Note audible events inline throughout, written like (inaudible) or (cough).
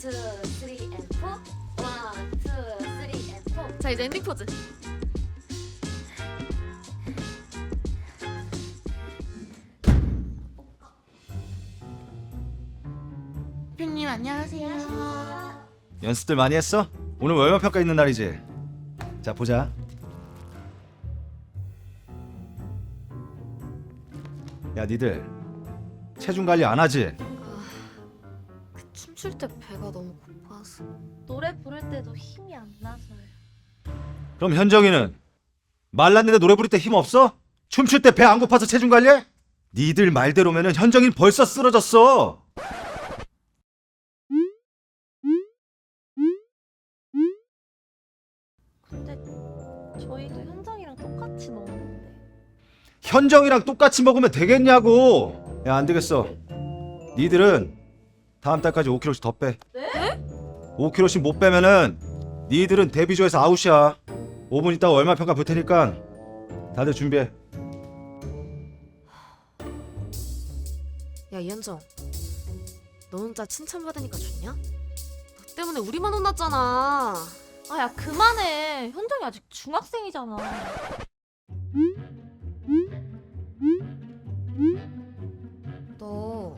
투, 쓰리, 앤 포. 원, 투, 쓰리, 앤 포. 자 이제 엔딩 포즈. 대표님 안녕하세요. 연습들 많이 했어? 오늘 월말 평가 있는 날이지. 자 보자. 야 니들 체중 관리 안 하지? 춤출 때 배가 너무 고파서. 노래 부를 때도 힘이 안 나서요. 그럼 현정이는 말랐는데 노래 부를 때 힘 없어? 춤출 때 배 안 고파서 체중 관리해? 니들 말대로면은 현정이는 벌써 쓰러졌어. 근데 저희도 현정이랑 똑같이 먹는데 현정이랑 똑같이 먹으면 되겠냐고. 야 안 되겠어. 니들은 다음 달까지 5kg씩 더 빼. 네? 5kg씩 못 빼면은 니들은 데뷔조에서 아웃이야. 5분 있다가 얼마 평가 볼 테니까 다들 준비해. 야 이현정, 너 혼자 칭찬받으니까 좋냐? 너 때문에 우리만 혼났잖아. 아 야 그만해 현정이 아직 중학생이잖아 너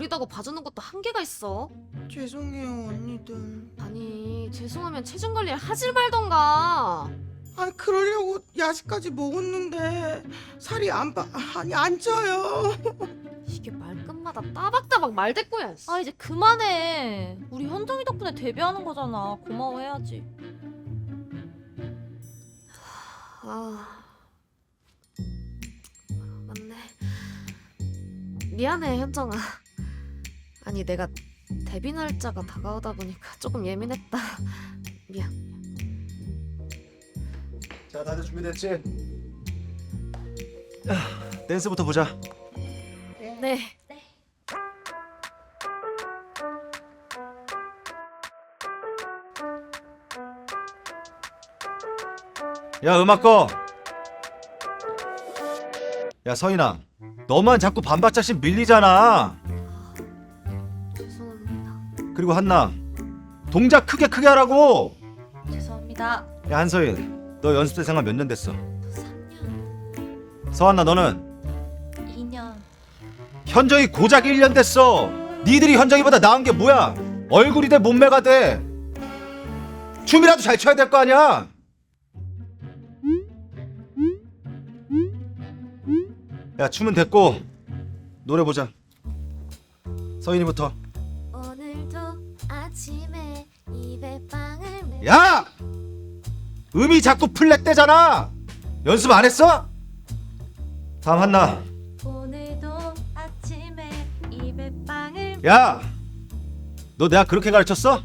어리다고 봐주는 것도 한계가 있어. 죄송해요 언니들. 아니 죄송하면 체중 관리를 하질 말던가. 아니 그러려고 야식까지 먹었는데 살이 안 빠, 아니 안 쪄요. 이게 말끝마다 따박따박 말대꾸야. 씨. 아 이제 그만해 우리 현정이 덕분에 데뷔하는 거잖아 고마워해야지 아 맞네. 미안해 현정아. 아니 내가 데뷔 날짜가 다가오다 보니까 (laughs) 조금 예민했다. (laughs) 미안. 자 다들 준비됐지? 아, 댄스부터 보자. 네. 야 음악 꺼. 야 서인아, 너만 자꾸 반바짝씩 밀리잖아. 그리고 한나, 동작 크게 크게 하라고. 죄송합니다 야 한서인, 너 연습생 생활 몇 년 됐어? 3년. 서한나 너는 2년 현정이 고작 1년 됐어. 니들이 현정이보다 나은 게 뭐야? 얼굴이 돼 몸매가 돼. 춤이라도 잘 춰야 될 거 아니야. 야 춤은 됐고 노래 보자. 서인이부터. 아침에 입에 빵을 매. 야! 음이 자꾸 플랫되잖아. 연습 안 했어? 다음 한나. 오늘도 아침에 입에 빵을 야! 너 내가 그렇게 가르쳤어?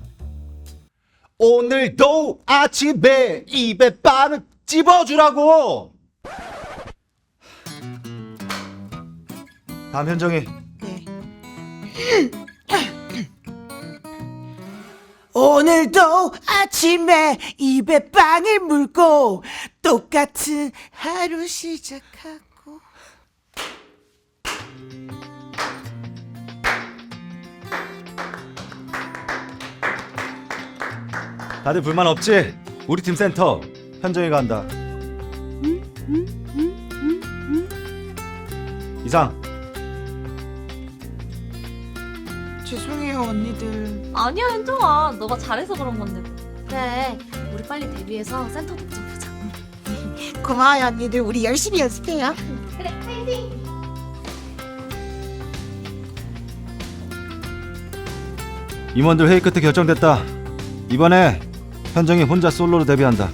오늘도 아침에 입에 빵을 찝어주라고! 다음 현정이 네. 오늘도 아침에 입에 빵을 물고 똑같은 하루 시작하고. 다들 불만 없지? 우리 팀 센터 현정이가 한다. 이상 죄송해요 언니들. 아니야 현정아 너가 잘해서 그런 건데 그래. 우리 빨리 데뷔해서 센터 독점 보자. (laughs) 고마워요 언니들. 우리 열심히 연습해요. 임원들 회의 끝에 결정됐다 이번에 현정이 혼자 솔로로 데뷔한다